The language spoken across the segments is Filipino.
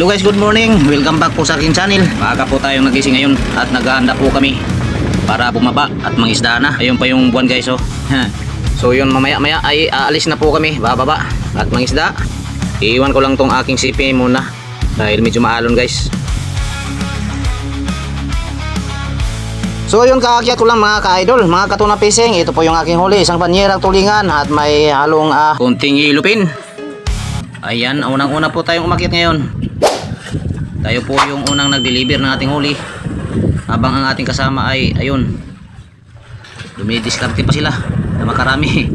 Hello guys, good morning. Welcome back po sa aking channel. Maaga po tayong nagising ngayon at naghahanda po kami para bumaba at mangisda na. Ayun pa yung buwan guys oh. so yun mamaya maya ay aalis na po kami bababa at mangisda. Iiwan ko lang tong aking sipi muna dahil medyo maalon guys. So yun kaakyat ko lang mga ka-idol, mga katuna fishing. Ito po yung aking huli, isang banyerang tulingan at may halong ah, kunting ilupin. Ayan, unang-una po tayong umakyat ngayon. Tayo po yung unang nag-deliver ng ating huli. Habang ang ating kasama ay, ayun, dumidiskarte pa sila na makarami.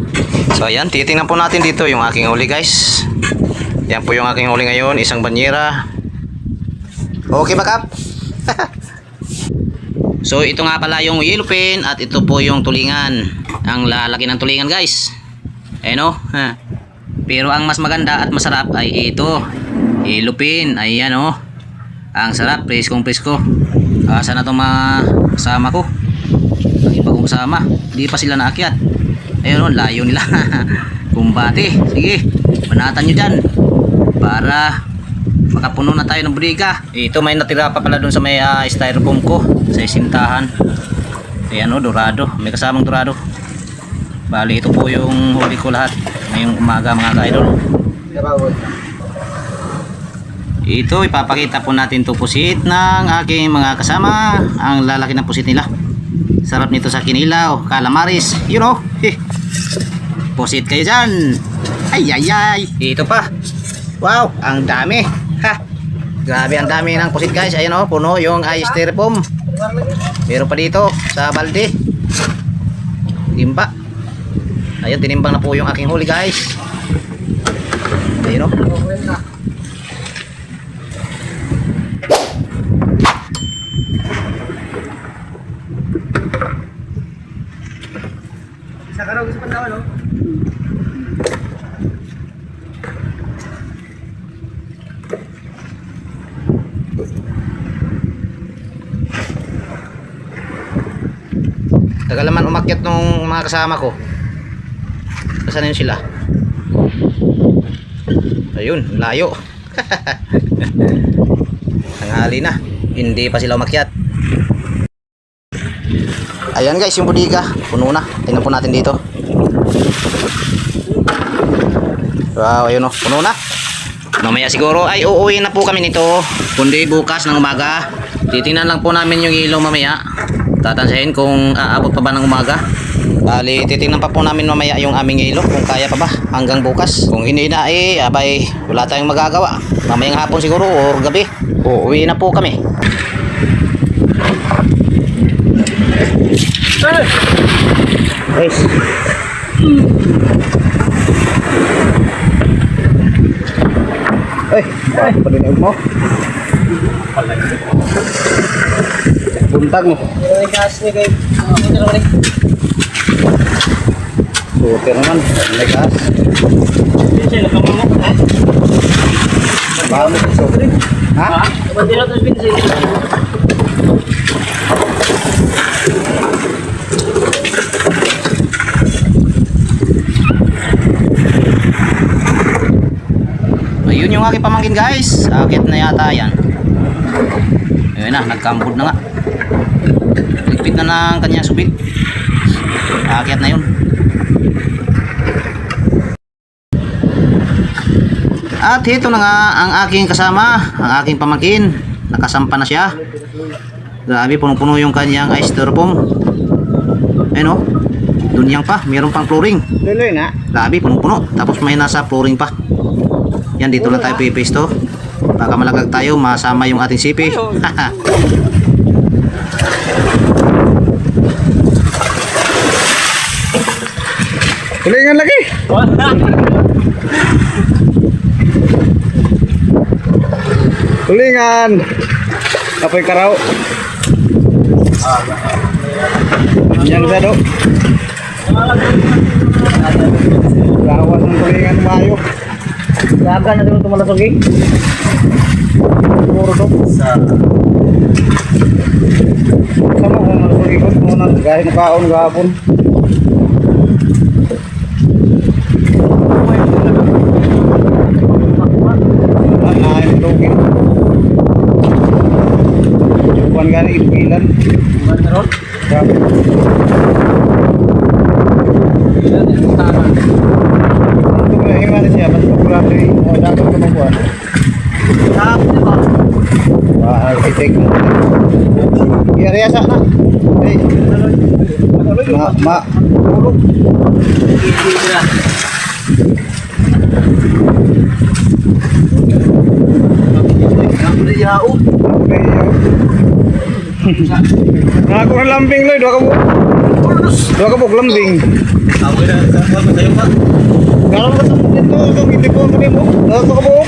So ayan, titingnan po natin dito yung aking huli guys. Yan po yung aking huli ngayon, isang banyera. Okay ba kap? so ito nga pala yung yellow pin at ito po yung tulingan. Ang lalaki ng tulingan guys. Ayun o. Ha. Pero ang mas maganda at masarap ay ito. Yellow pin. Ayan o. Ang sarap, preskong presko. Asa na itong mga kasama ko. Ang iba kong kasama. Hindi pa sila naakyat. Ayun o, layo nila. Kumbate. Sige, banatan nyo dyan. Para makapuno na tayo ng bodega. Ito may natira pa pala dun sa may ah, styrofoam ko. Sa isintahan. Ayan o, dorado. May kasamang dorado. Bali, ito po yung huli ko lahat. Ngayong umaga mga ka-idol. Ito, ipapakita po natin to pusit ng aking mga kasama. Ang lalaki ng pusit nila. Sarap nito sa kinilaw, calamaris, you know. Pusit kayo dyan. Ay, ay, ay. Ito pa. Wow, ang dami. Ha. Grabe ang dami ng pusit guys. Ayan oh, puno yung ice styrofoam. Meron pa dito sa balde. Timba. Ayun, tinimbang na po yung aking huli guys. Ayun oh. Isa ka raw, gusto pa tao, no? Tagal naman umakyat nung mga kasama ko. Saan yun sila? Ayun, layo. Tanghali na. Hindi pa sila umakyat. Ayan guys, yung bodega. Puno na. Tingnan po natin dito. Wow, ayun o. Puno na. Mamaya siguro ay uuwi na po kami nito. Kundi bukas ng umaga. Titingnan lang po namin yung ilaw mamaya. Tatansahin kung aabot pa ba ng umaga. Bali, titingnan pa po namin mamaya yung aming ilaw kung kaya pa ba hanggang bukas. Kung hindi na eh, abay, wala tayong magagawa. Mamayang hapon siguro or gabi. Uuwi na po kami. Guys. Ay, bakit pa mo? Buntag mo. Pero yung gas ni kay... Ano ito naman. May gas. Yan siya, nakama mo. Ha? Baka mo gusto. Ha? Kapag din natin pinsin. Ayun yung aking pamangkin guys. Akit na yata yan. Ayun na, nagkambod na nga. Ligpit na ng kanyang subit. Akit na yun. At ito na nga ang aking kasama, ang aking pamangkin. Nakasampa na siya. Grabe, punong-puno yung kanyang ice styrofoam. Ayun o. Dunyang pa, mayroon pang flooring. Luloy na. Grabe, punong-puno. Tapos may nasa flooring pa. Yan, dito lang tayo pipisto. Baka malagag tayo, masama yung ating sipi. Tulingan lagi. Tulingan. Apoy karaw. Yan sa do. Lawas ng tulingan mayo. Laga na dito tumalasog eh. Puro do. Sa Sama ko malasog ikot muna. Gahit kaon gahapon. Ay, ay, lugi. Gani ilan. Meron? Grabe. Yan, yung tama. Ito ko himala siya, mas popular rin. O, dapat ko mabuha. Tap, di ba? Ah, architect na. Iyariya sa na. Hey, ma, ma, Hindi na. Ang yao. Ako na lambing loy, dua ka buk. Dua ka lambing. Ako na, sa mo tayo pa. Kalau mo sa dito, itong hindi po kami mo. Dua ka buk.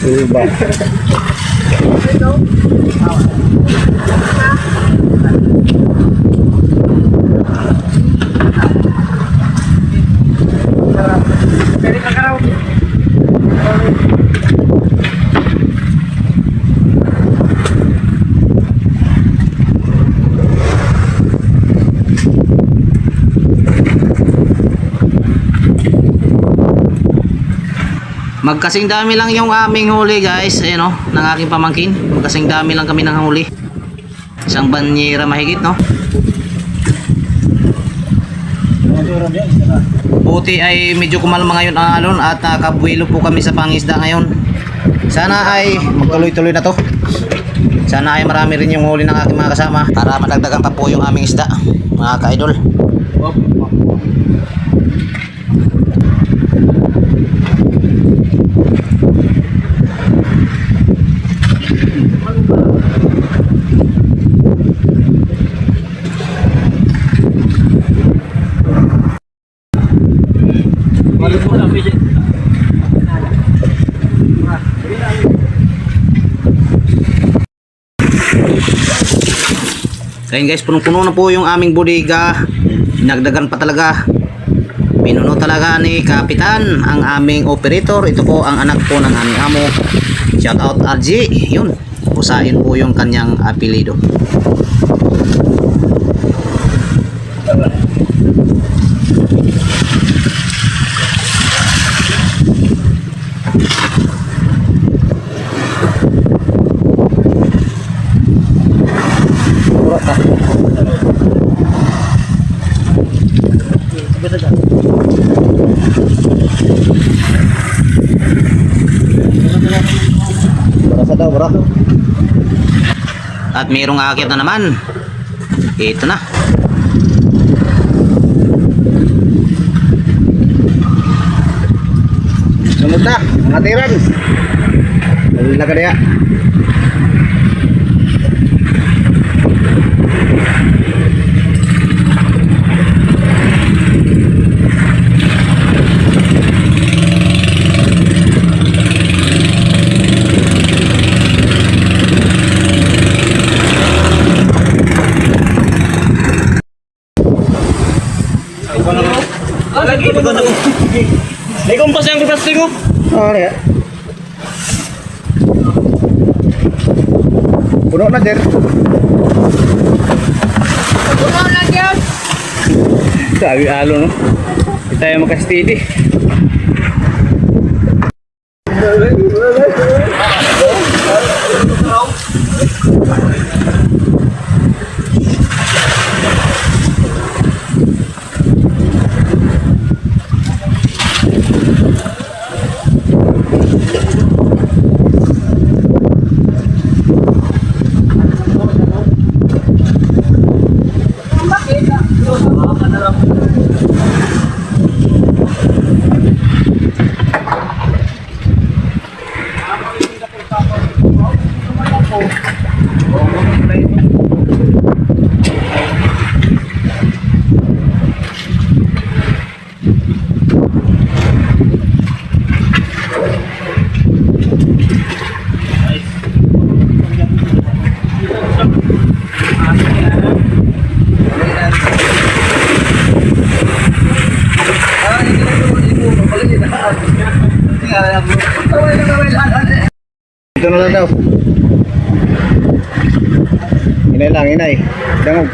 Diba? Magkasing dami lang yung aming huli guys, ayun oh, ng aking pamangkin. Magkasing dami lang kami ng huli. Isang banyera mahigit no. Buti ay medyo kumalma ngayon ang alon at nakabuelo po kami sa pangisda ngayon. Sana ay magtuloy-tuloy na to. Sana ay marami rin yung huli ng aking mga kasama para madagdagan pa po yung aming isda, mga ka-idol. Ayun guys, punong-puno na po yung aming bodega. Dinagdagan pa talaga. Pinuno talaga ni Kapitan ang aming operator. Ito po ang anak po ng aming amo. Shout out RG. Yun. Usain po yung kanyang apelido. At mayroong akit na naman. Ito na. Sunod na, mga tiran. Dali ka na ko. May kumpas yung plastic ko. Oh, diya. Puno na, Jer. Puno lang yan. Sabi alo, no? Hindi tayo makastidi. Ito na lang daw. Inay lang, inay. Dangog.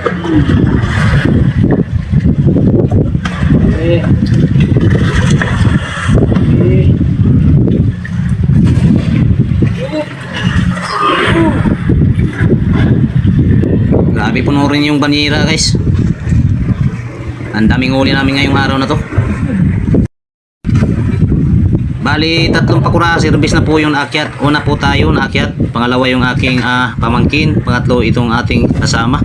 Okay. Grabe puno rin yung banira guys. Ang daming uli namin ngayong araw na to. Bali, tatlong pakura service na po yung akyat. Una po tayo na akyat. Pangalawa yung aking ah, pamangkin. Pangatlo itong ating kasama.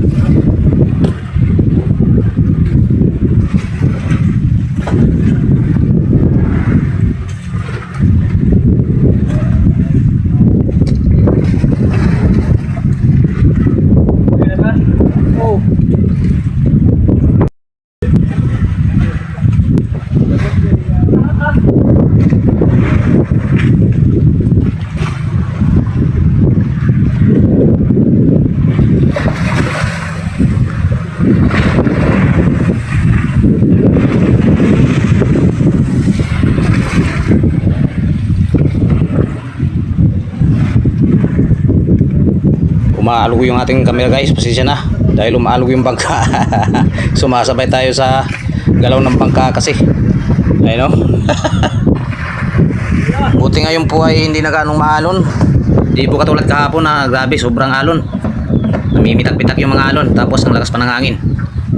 Umaalog yung ating camera guys. Pasensya na. Dahil umaalog yung bangka. Sumasabay tayo sa galaw ng bangka kasi. Ayun o. Buti ngayon po ay hindi na ganong maalon. Di po katulad kahapon na grabe sobrang alon. Namimitak-pitak yung mga alon tapos ang lakas pa ng hangin.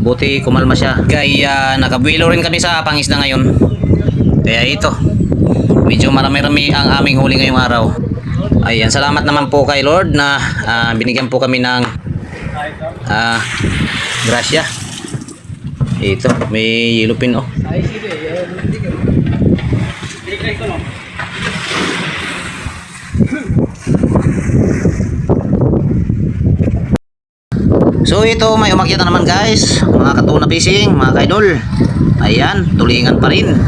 Buti kumalma siya. Kaya nakabuelo rin kami sa pangisda ngayon. Kaya ito. Medyo marami-rami ang aming huli ngayong araw. Ayan, salamat naman po kay Lord na ah, binigyan po kami ng ah, grasya. Ito, may yellow pin oh. So ito, may umakyat na naman guys. Mga katuna fishing, mga kaidol. Ayan, tulingan pa rin.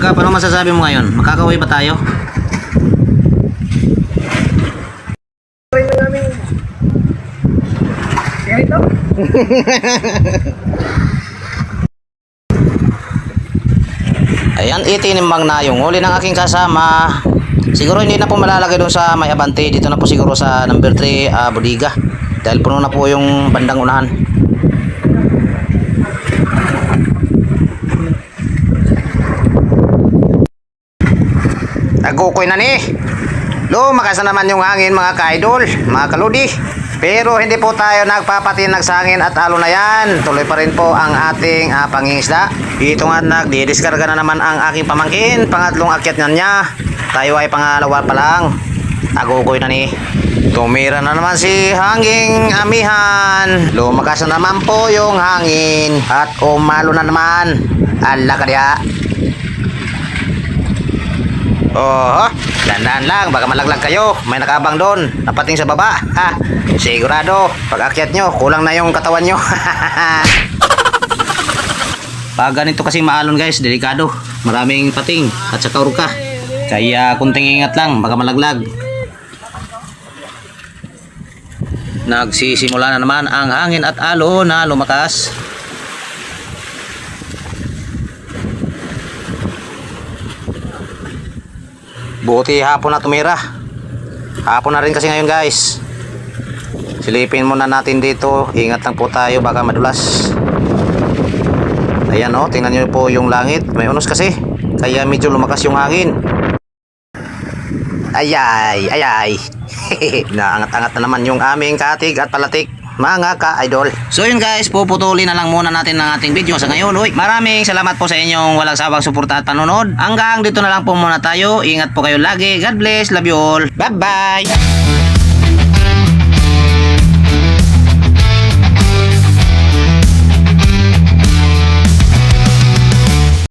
Naka, paano masasabi mo ngayon? Makakauwi ba tayo? Rin na namin. Kaya ito? Ayan, itinimbang na yung huli ng aking kasama. Siguro hindi na po malalagay doon sa may abante. Dito na po siguro sa number 3, ah, bodega. Dahil puno na po yung bandang unahan. Nagukoy na ni. Lumakas na naman yung hangin mga kaidol, mga kaludi. Pero hindi po tayo nagpapatinag sa hangin at alo na yan. Tuloy pa rin po ang ating uh, pangingisda. Dito nga nagdidiskarga na naman ang aking pamangkin. Pangatlong akyat na niya. Tayo ay pangalawa pa lang. Nagukoy na ni. Tumira na naman si hanging amihan. Lumakas na naman po yung hangin. At umalo na naman. Ala ka diya. Oh, dandaan lang, baka malaglag kayo. May nakabang doon, napating sa baba. Ha, sigurado, pag akyat nyo, kulang na yung katawan nyo. pag ganito kasi maalon guys, delikado. Maraming pating at saka urka. Kaya kunting ingat lang, baka malaglag. Nagsisimula na naman ang hangin at alo na lumakas. Buti hapon na tumira. Hapon na rin kasi ngayon guys. Silipin muna natin dito. Ingat lang po tayo baka madulas. Ayan oh, tingnan nyo po yung langit. May unos kasi. Kaya medyo lumakas yung hangin. Ayay, ayay. Naangat-angat na naman yung aming katig at palatik mga ka-idol. So yun guys, puputulin na lang muna natin ang ating video sa ngayon. Uy, maraming salamat po sa inyong walang sawang suporta at panonood. Hanggang dito na lang po muna tayo. Ingat po kayo lagi. God bless. Love you all. Bye-bye.